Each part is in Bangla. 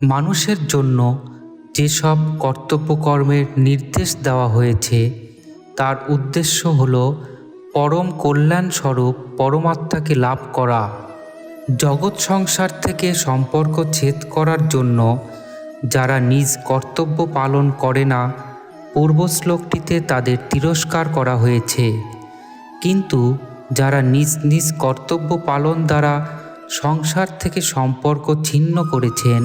মানুষের জন্য যেসব কর্তব্যকর্মের নির্দেশ দেওয়া হয়েছে, তার উদ্দেশ্য হল পরম কল্যাণস্বরূপ পরমাত্মাকে লাভ করা। জগৎ সংসার থেকে সম্পর্ক ছেদ করার জন্য যারা নিজ কর্তব্য পালন করে না, পূর্ব শ্লোকটিতে তাদের তিরস্কার করা হয়েছে। কিন্তু যারা নিজ নিজ কর্তব্য পালন দ্বারা সংসার থেকে সম্পর্ক ছিন্ন করেছেন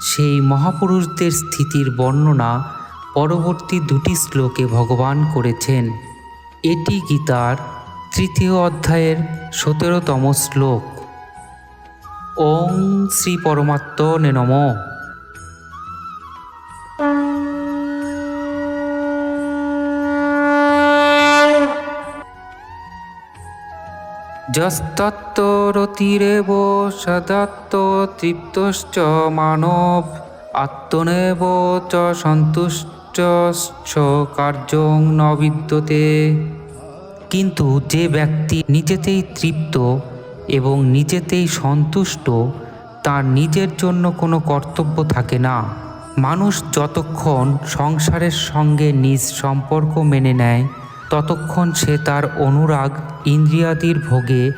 সেই মহাপুরুষদের স্থিতির বর্ণনা পরবর্তী দুটি শ্লোকে ভগবান করেছেন। এটি গীতার তৃতীয় অধ্যায়ের সতেরোতম শ্লোক। ওং শ্রী পরমাত্মনে নমঃ। যস্তত্তরতিরেব সদত্ত তৃপ্তশ্চ মানব আত্মনেব চ সন্তুষ্ট কার্যং ন বিদ্যতে। কিন্তু যে ব্যক্তি নিজেতেই তৃপ্ত এবং নিজেতেই সন্তুষ্ট, তার নিজের জন্য কোনো কর্তব্য থাকে না। মানুষ যতক্ষণ সংসারের সঙ্গে নিজ সম্পর্ক মেনে নেয় ততক্ষণ সে তার অনুরাগ ইন্দ্রিয়াদির ভোগে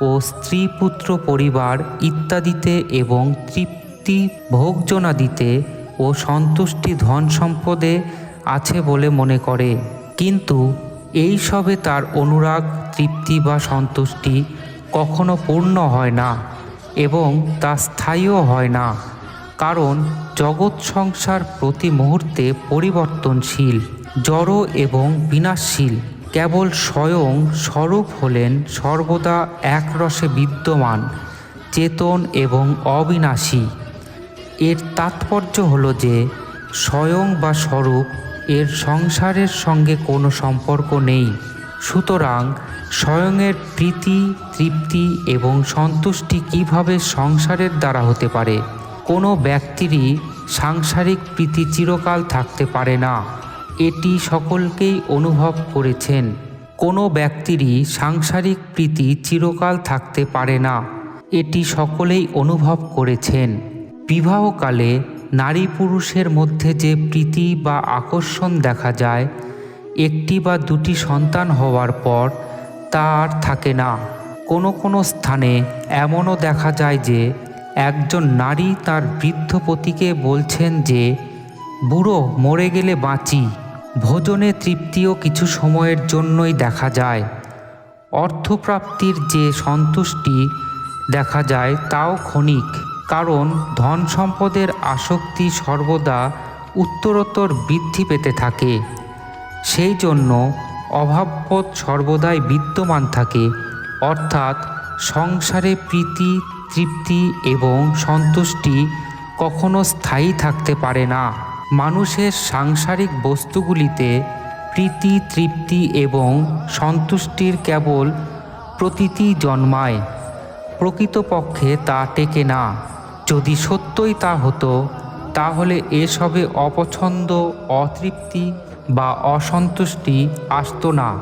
ও স্ত্রী পুত্র পরিবার ইত্যাদিতে এবং তৃপ্তি ভোগজনাদিতে ও সন্তুষ্টি ধন সম্পদে আছে বলে মনে করে। কিন্তু এই সবে তার অনুরাগ, তৃপ্তি বা সন্তুষ্টি কখনো পূর্ণ হয় না এবং তা স্থায়ীও হয় না। কারণ জগৎ সংসার প্রতি মুহূর্তে পরিবর্তনশীল। জড় এবং বিনাশশীল, কেবল স্বয়ং স্বরূপ হলেন সর্বদা একরসে বিদ্যমান, চেতন এবং অবিনাশী। এর তাৎপর্য হল যে, স্বয়ং বা স্বরূপ এর সংসারের সঙ্গে কোনো সম্পর্ক নেই। সুতরাং স্বয়ংয়ের প্রীতি, তৃপ্তি এবং সন্তুষ্টি কীভাবে সংসারের দ্বারা হতে পারে? কোনো ব্যক্তিরই সাংসারিক প্রীতি চিরকাল থাকতে পারে না। এটি সকলকেই অনুভব করেছেন। কোনো ব্যক্তিরই সাংসারিক প্রীতি চিরকাল থাকতে পারে না। এটি সকলেই অনুভব করেছেন। বিবাহকালে নারী পুরুষের মধ্যে যে প্রীতি বা আকর্ষণ দেখা যায়, একটি বা দুটি সন্তান হওয়ার পর তা আর থাকে না। কোনো কোনো স্থানে এমনও দেখা যায় যে একজন নারী তার বৃদ্ধ পতিকে বলছেন যে, বুড়ো, মরে গেলে বাঁচি। ভোজনে তৃপ্তিও কিছু সময়ের জন্যই দেখা যায়। অর্থপ্রাপ্তির যে সন্তুষ্টি দেখা যায় তাও ক্ষণিক, কারণ ধন সম্পদের আসক্তি সর্বদা উত্তরোত্তর বৃদ্ধি পেতে থাকে। সেই জন্য অভাববোধ সর্বদাই বিদ্যমান থাকে, অর্থাৎ সংসারে প্রীতি, তৃপ্তি এবং সন্তুষ্টি কখনো স্থায়ী থাকতে পারে না। মানুষের সাংসারিক বস্তুগুলিতে প্রীতি, তৃপ্তি এবং সন্তুষ্টির কেবল প্রতীতি জন্মায়। প্রকৃতপক্ষে তা টেকে না। যদি সত্যই তা হতো, তাহলে এসবে অপছন্দ, অতৃপ্তি বা অসন্তুষ্টি আসতো না।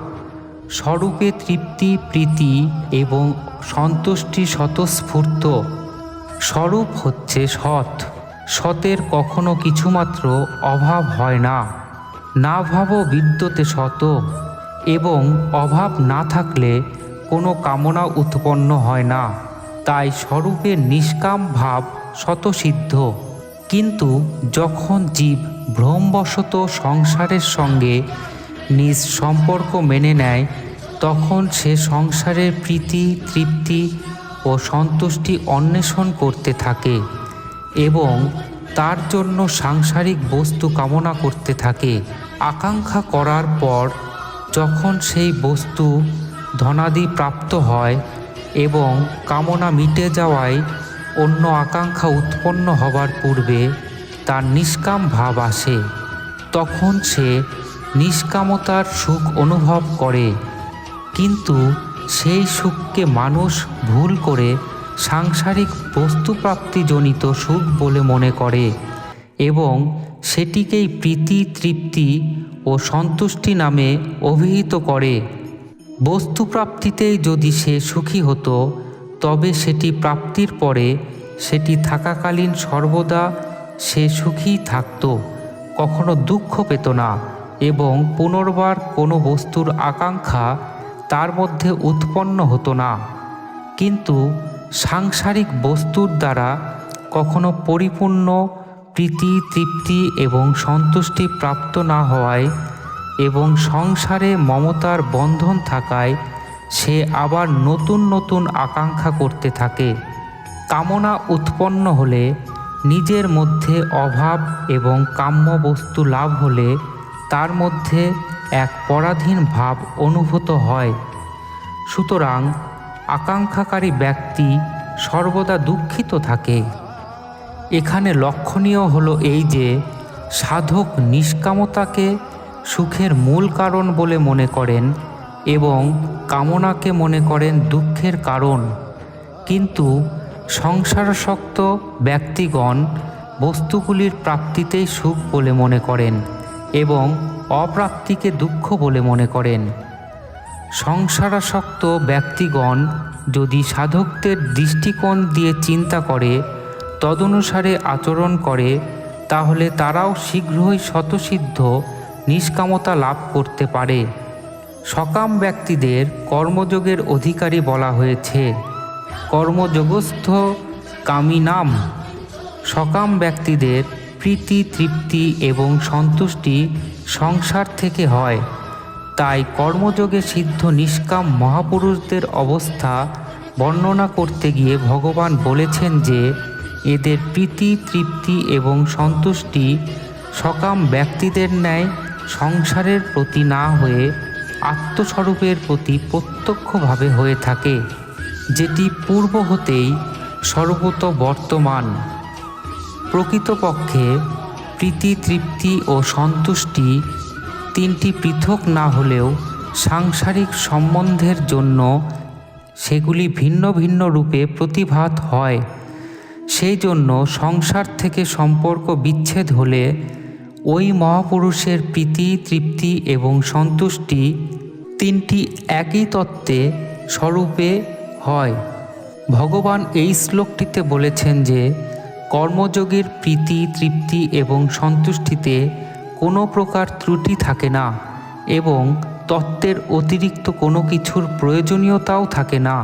স্বরূপে তৃপ্তি, প্রীতি এবং সন্তুষ্টি স্বতঃস্ফূর্ত। স্বরূপ হচ্ছে সৎ। সতের কখনো কিছুমাত্র অভাব হয় না। না ভাব বিদ্যতে শত এবং অভাব না থাকলে কোনো কামনা উৎপন্ন হয় না। তাই স্বরূপের নিষ্কাম ভাব শতসিদ্ধ কিন্তু যখন জীব ভ্রমবশত সংসারের সঙ্গে নিজ সম্পর্ক মেনে নেয়, তখন সে সংসারের প্রীতি, তৃপ্তি ও সন্তুষ্টি অন্বেষণ করতে থাকে। এবং তার জন্য সাংসারিক বস্তু কামনা করতে থাকে। আকাঙ্ক্ষা করার পর যখন সেই বস্তু ধনাদি প্রাপ্ত হয় এবং কামনা মিটে যাওয়ায় অন্য আকাঙ্ক্ষা উৎপন্ন হবার পূর্বে তার নিষ্কাম ভাব আসে। তখন সে নিষ্কামতার সুখ অনুভব করে, কিন্তু সেই সুখকে মানুষ ভুল করে সাংসারিক বস্তুপ্রাপ্তিজনিত সুখ বলে মনে করে এবং সেটিকেই প্রীতি, তৃপ্তি ও সন্তুষ্টি নামে অভিহিত করে। বস্তুপ্রাপ্তিতেই যদি সে সুখী হতো, তবে সেটি প্রাপ্তির পরে সেটি থাকাকালীন সর্বদা সে সুখী থাকত, কখনো দুঃখ পেত না এবং পুনর্বার কোনো বস্তুর আকাঙ্ক্ষা তার মধ্যে উৎপন্ন হতো না। কিন্তু সাংসারিক বস্তুর দ্বারা কখনো পরিপূর্ণ, প্রীতি, তৃপ্তি এবং সন্তুষ্টি প্রাপ্ত না হওয়ায় এবং সংসারে মমতার বন্ধন থাকায় সে আবার নতুন নতুন আকাঙ্ক্ষা করতে থাকে। কামনা উৎপন্ন হলে, নিজের মধ্যে অভাব এবং কাম্য বস্তু লাভ হলে তার মধ্যে এক পরাধীন ভাব অনুভূত হয়। সুতরাং আকাঙ্ক্ষাকারী ব্যক্তি সর্বদা দুঃখিত থাকে। এখানে লক্ষণীয় হলো এই যে, সাধক নিষ্কামতাকে সুখের মূল কারণ বলে মনে করেন এবং কামনাকে মনে করেন দুঃখের কারণ। কিন্তু সংসারাসক্ত ব্যক্তিগণ বস্তুগুলির প্রাপ্তিতেই সুখ বলে মনে করেন এবং অপ্রাপ্তিকে দুঃখ বলে মনে করেন। সংসারাসক্ত ব্যক্তিগণ যদি সাধকদের দৃষ্টিকোণ দিয়ে চিন্তা করে, তদনুসারে আচরণ করে, তাহলে তারাও শীঘ্রই শতসিদ্ধ নিষ্কামতা লাভ করতে পারে। সকাম ব্যক্তিদের কর্মযোগের অধিকারী বলা হয়েছে। কর্মযোগস্থ কামিনাম। সকাম ব্যক্তিদের প্রীতি, তৃপ্তি এবং সন্তুষ্টি সংসার থেকে হয়। তাই কর্মযোগে সিদ্ধ নিষ্কাম মহাপুরুষদের অবস্থা বর্ণনা করতে গিয়ে ভগবান বলেছেন যে, এদের প্রীতি, তৃপ্তি এবং সন্তুষ্টি সকাম ব্যক্তিদের ন্যায় সংসারের প্রতি না হয়ে আত্মস্বরূপের প্রতি প্রত্যক্ষভাবে হয়ে থাকে, যেটি পূর্ব হতেই সর্বত বর্তমান। প্রকৃতপক্ষে প্রীতি, তৃপ্তি ও সন্তুষ্টি তিনটি পৃথক না হলেও সাংসারিক সম্বন্ধের জন্য সেগুলি ভিন্ন ভিন্ন রূপে প্রতিভাত হয়। সেই জন্য সংসার থেকে সম্পর্ক বিচ্ছেদ হলে ওই মহাপুরুষের প্রীতি, তৃপ্তি এবং সন্তুষ্টি তিনটি একই তত্ত্বে স্বরূপে হয়। ভগবান এই শ্লোকটিতে বলেছেন যে কর্মযোগের প্রীতি, তৃপ্তি এবং সন্তুষ্টিতে কোনো প্রকার ত্রুটি থাকে না এবং তত্ত্বের অতিরিক্ত কোনো কিছুর প্রয়োজনীয়তাও থাকে না।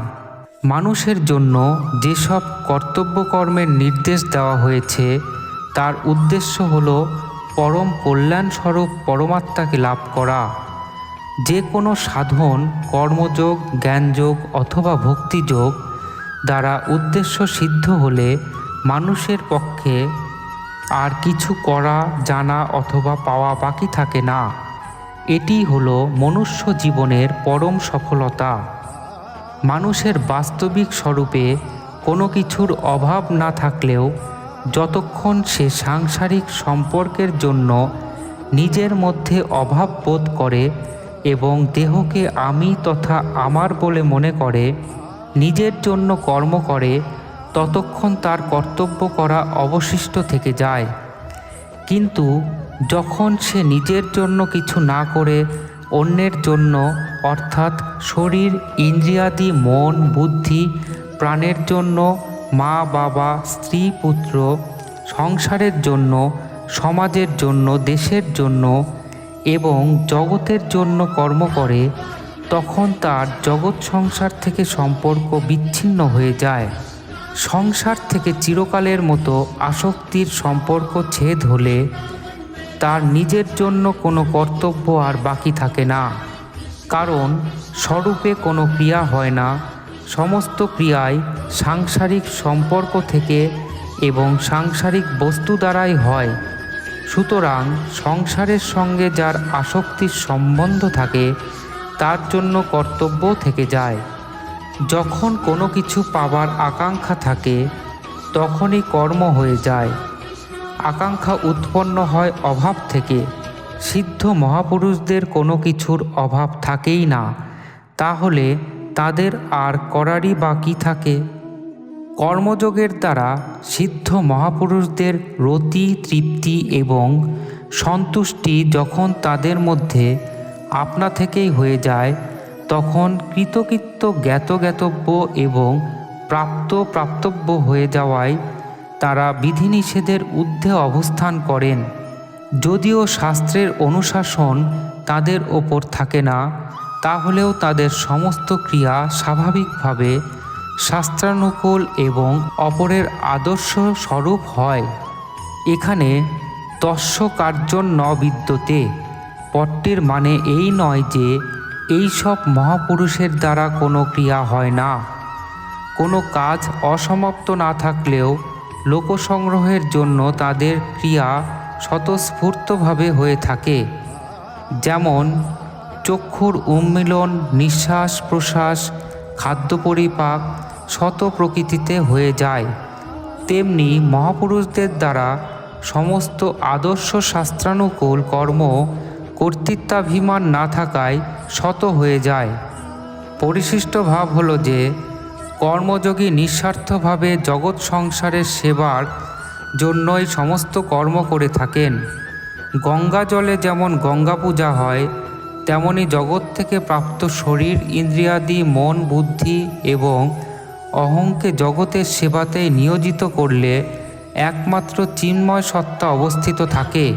মানুষের জন্য যেসব কর্তব্যকর্মের নির্দেশ দেওয়া হয়েছে, তার উদ্দেশ্য হল পরম কল্যাণস্বরূপ পরমাত্মাকে লাভ করা। যে কোনো সাধন, কর্মযোগ, জ্ঞানযোগ অথবা ভক্তিযোগ দ্বারা উদ্দেশ্য সিদ্ধ হলে মানুষের পক্ষে আর কিছু করা, জানা অথবা পাওয়া বাকি থাকে না। এটি হলো মনুষ্য জীবনের পরম সফলতা। মানুষের বাস্তবিক স্বরূপে কোনো কিছুর অভাব না থাকলেও যতক্ষণ সে সাংসারিক সম্পর্কের জন্য নিজের মধ্যে অভাব বোধ করে এবং দেহকে আমি তথা আমার বলে মনে করে, নিজের জন্য কর্ম করে ততক্ষণ তার কর্তব্য করা অবশিষ্ট থেকে যায়। কিন্তু যখন সে নিজের জন্য কিছু না করে, অন্যের জন্য, অর্থাৎ শরীর, ইন্দ্রিয়াদি, মন, বুদ্ধি, প্রাণের জন্য, মা, বাবা, স্ত্রী, পুত্র, সংসারের জন্য, সমাজের জন্য, দেশের জন্য এবং জগতের জন্য কর্ম করে, তখন তার জগৎ সংসার থেকে সম্পর্ক বিচ্ছিন্ন হয়ে যায়। সংসার থেকে চিরকালের মতো আসক্তির সম্পর্ক ছেদ হলে তার নিজের জন্য কোনো কর্তব্য আর বাকি থাকে না। কারণ স্বরূপে কোনো ক্রিয়া হয় না। সমস্ত ক্রিয়াই সাংসারিক সম্পর্ক থেকে এবং সাংসারিক বস্তু দ্বারাই হয়। সুতরাং সংসারের সঙ্গে যার আসক্তির সম্বন্ধ থাকে, তার জন্য কর্তব্য থেকে যায়। যখন কোনো কিছু পাবার আকাঙ্ক্ষা থাকে, তখনই কর্ম হয়ে যায়। আকাঙ্ক্ষা উৎপন্ন হয় অভাব থেকে। সিদ্ধ মহাপুরুষদের কোনো কিছুর অভাব থাকেই না। তাহলে তাদের আর করারই বাকি থাকে? কর্মযোগের দ্বারা সিদ্ধ মহাপুরুষদের রতি, তৃপ্তি এবং সন্তুষ্টি যখন তাদের মধ্যে আপনা থেকেই হয়ে যায় তখন কৃতকৃত্য জ্ঞাত জ্ঞাতব্য এবং প্রাপ্ত প্রাপ্তব্য হয়ে যাওয়ায় তারা বিধিনিষেধের ঊর্ধ্বে অবস্থান করেন। যদিও শাস্ত্রের অনুশাসন তাদের ওপর থাকে না, তাহলেও তাদের সমস্ত ক্রিয়া স্বাভাবিকভাবে শাস্ত্রানুকূল এবং অপরের আদর্শ স্বরূপ হয়। এখানে তস্য কার্যন ন বিদ্যতে পট্টির মানে এই নয় যে এই সব মহাপুরুষের দ্বারা কোনো ক্রিয়া হয় না। কোনো কাজ অসমাপ্ত না থাকলেও লোকসংগ্রহের জন্য তাদের ক্রিয়া স্বতঃস্ফূর্তভাবে হয়ে থাকে। যেমন, চক্ষুর উন্মিলন, নিঃশ্বাস প্রশ্বাস, খাদ্য পরিপাক শত প্রকৃতিতে হয়ে যায়। তেমনি মহাপুরুষদের দ্বারা সমস্ত আদর্শ শাস্ত্রানুকূল কর্ম কর্তৃত্বাভিমান না থাকায় শত হয়ে যায়। পরিশিষ্ট ভাব হলো যে, কর্মযোগী নিঃস্বার্থভাবে জগৎ সংসারের সেবার জন্যই সমস্ত কর্ম করে থাকেন। গঙ্গা জলে যেমন গঙ্গা পূজা হয়, তেমনি জগৎ থেকে প্রাপ্ত শরীর, ইন্দ্রিয়াদি, মন, বুদ্ধি এবং অহংকে জগতের সেবাতে নিয়োজিত করলে একমাত্র চিন্ময় সত্তা অবস্থিত থাকে।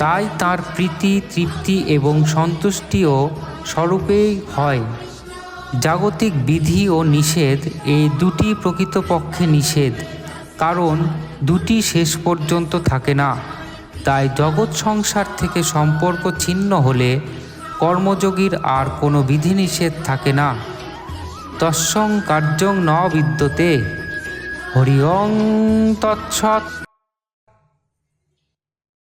তাই তার প্রীতি, তৃপ্তি এবং সন্তুষ্টিও স্বরূপেই হয়। জাগতিক বিধি ও নিষেধ এই দুটি প্রকৃতপক্ষে নিষেধ, কারণ দুটি শেষ পর্যন্ত থাকে না। তাই জগৎ সংসার থেকে সম্পর্ক ছিন্ন হলে কর্মযোগীর আর কোনো বিধিনিষেধ থাকে না। তৎসং কার্যং ন বিদ্যতে হরি ওং তৎসৎ।